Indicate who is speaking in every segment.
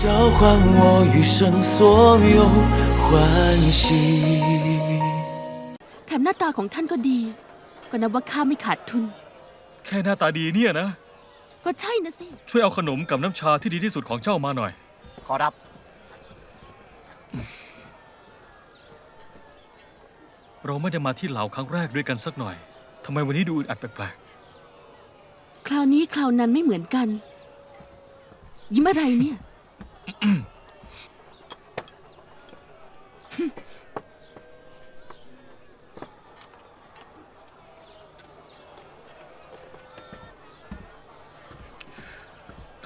Speaker 1: 交换我余生所有欢喜。
Speaker 2: แถมหน้าตาของท่านก็ดี ก็นับว่าข้าไม่ขาดทุน
Speaker 3: แค่หน้าตาดีเนี่ยนะ
Speaker 2: ก็ใช่นะสิ
Speaker 3: ช่วยเอาขนมกับน้ำชาที่ดีที่สุดของเจ้ามาหน่อย
Speaker 4: ขอรับ
Speaker 3: เราไม่ได้มาที่เหล่าครั้งแรกด้วยกันสักหน่อยทำไมวันนี้ดูอึดอัดแปลก
Speaker 2: คราวนี้คราวนั้นไม่เหมือนกัน ยิ้มอะไรเนี่ย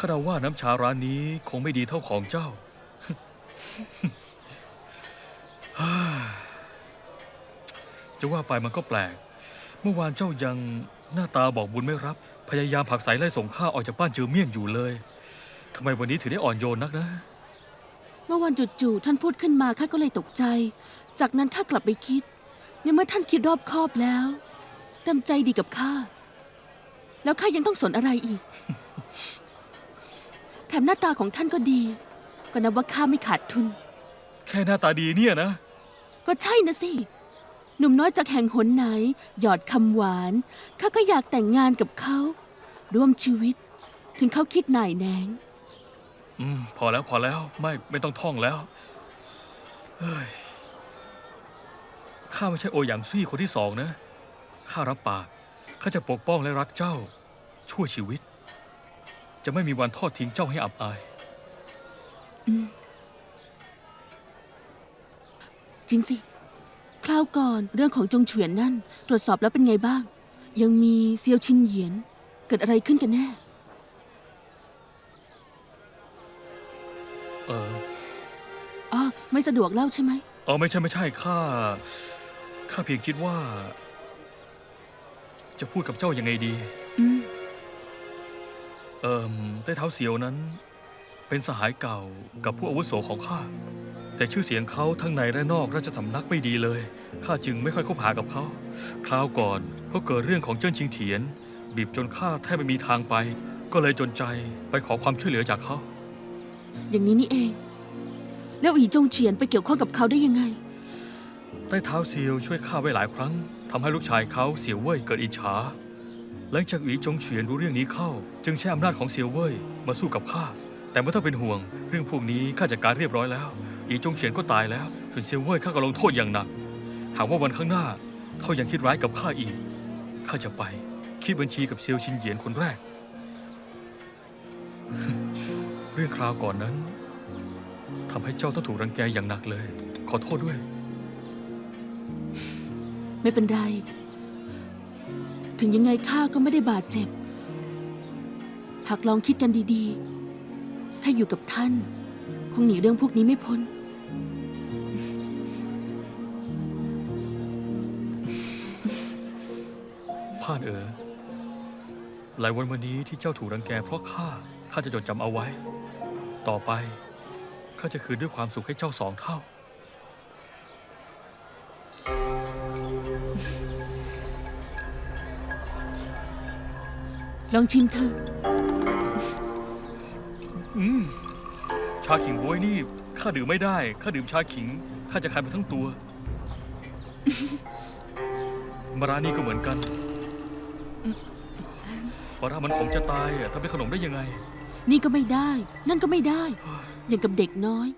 Speaker 3: ข้าเดาว่าน้ำชาร้านนี้คงไม่ดีเท่าของเจ้า จะว่าไปมันก็แปลก เมื่อวานเจ้ายังหน้าตาบอกบุญไม่รับ พยายามผลักไสไล่ส่งข้าออกจากบ้านเจอเมี่ยงอยู่เลยทำไมวันนี้ถึงได้อ่อนโยนนักนะ
Speaker 2: เมื่อวันจู่ๆท่านพูดขึ้นมาข้าก็เลยตกใจ จากนั้นข้ากลับไปคิดในเมื่อท่านคิดรอบคอบแล้วเต็มใจดีกับข้า แล้วข้ายังต้องสนอะไรอีก แถมหน้าตาของท่านก็ดี ก็นับว่าข้าไม่ขาดทุน
Speaker 3: แค่หน้าตาดีเนี่ยนะ
Speaker 2: ก็ใช่นะสิ หนุ่มน้อยจากแห่งหนไหน หยอดคำหวาน ข้าก็อยากแต่งงานกับเขา ร่วมชีวิต ถึงเขาคิดหน่ายแหนง
Speaker 3: อืม พอแล้วพอแล้วไม่ไม่ต้องท่องแล้วเฮ้ยข้าไม่ใช่โอหยางซุยคนที่สองนะ ข้ารับปาก ข้าจะปกป้องและรักเจ้า ชั่วชีวิต จะไม่มีวันทอดทิ้งเจ้าให้อับอาย
Speaker 2: จริงสิ คราวก่อนเรื่องของจงเฉวียนนั่น ตรวจสอบแล้วเป็นไงบ้าง ยังมีเซียวชินเหยียน เกิดอะไรขึ้นกันแน่
Speaker 3: เออ
Speaker 2: อ๋อ ไม่สะดวกเล่าใช่ไหม
Speaker 3: เออไม่ใช่ไม่ใช่ข้าข้าเพียงคิดว่า จะพูดกับเจ้ายังไงดี
Speaker 2: อืม
Speaker 3: เอิมใต้เท้าเสียวนั้น เป็นสหายเก่ากับผู้อาวุโสของข้า แต่ชื่อเสียงเขาทั้งในและนอกราชสำนักไม่ดีเลย ข้าจึงไม่ค่อยคบหากับเขา คราวก่อนเพราะเกิดเรื่องของเจิ้นชิงเถียน บีบจนข้าแทบไม่มีทางไป ก็เลยจนใจไปขอความช่วยเหลือจากเขา
Speaker 2: อย่างนี้นี่เอง แล้วอีจงเฉียนไปเกี่ยวข้องกับเขาได้ยังไง
Speaker 3: ใต้เท้าเซียวช่วยข้าไว้หลายครั้งทำให้ลูกชายเขาเสี่ยวเว่ยเกิดอิจฉา หลังจากหวีจงเฉียนรู้เรื่องนี้เข้า จึงใช้อำนาจของเสี่ยวเว่ยมาสู้กับข้า แต่ไม่ต้องเป็นห่วง เรื่องพวกนี้ข้าจัดการเรียบร้อยแล้วอีจงเฉียนก็ตายแล้วส่วนเสี่ยวเว่ยข้าก็ลงโทษอย่างหนัก หากว่าวันข้างหน้าเขายังคิดร้ายกับข้าอีก ข้าจะไปคิดบัญชีกับเซียวชินเหยียนคนแรก เรื่องคราวก่อนนั้นทำให้เจ้าต้องถูกรังแกอย่างหนักเลย ขอโทษด้วย
Speaker 2: ไม่เป็นไร ถึงยังไงข้าก็ไม่ได้บาดเจ็บ หากลองคิดกันดีๆ ถ้าอยู่กับท่าน คงหนีเรื่องพวกนี้ไม่พ้น
Speaker 3: พ่านเอ๋อหลายวันมานี้ที่เจ้าถูกรังแกเพราะข้า ข้าจะจดจำเอาไว้ ต่อไป ข้าจะคืนด้วยความสุขให้เจ้าสองเท่า
Speaker 2: ลองชิมเถอะ
Speaker 3: อืมชาขิงบวยนี่ข้าดื่มไม่ได้ข้าดื่มชาขิงข้าจะคันไปทั้งตัว มาร้านนี้ก็เหมือนกันปลาร้ามันขมจะตายอะทำเป็นขนมได้ยังไง
Speaker 2: นี่ก็ไม่ได้ นั่นก็ไม่ได้ อย่างกับเด็กน้อย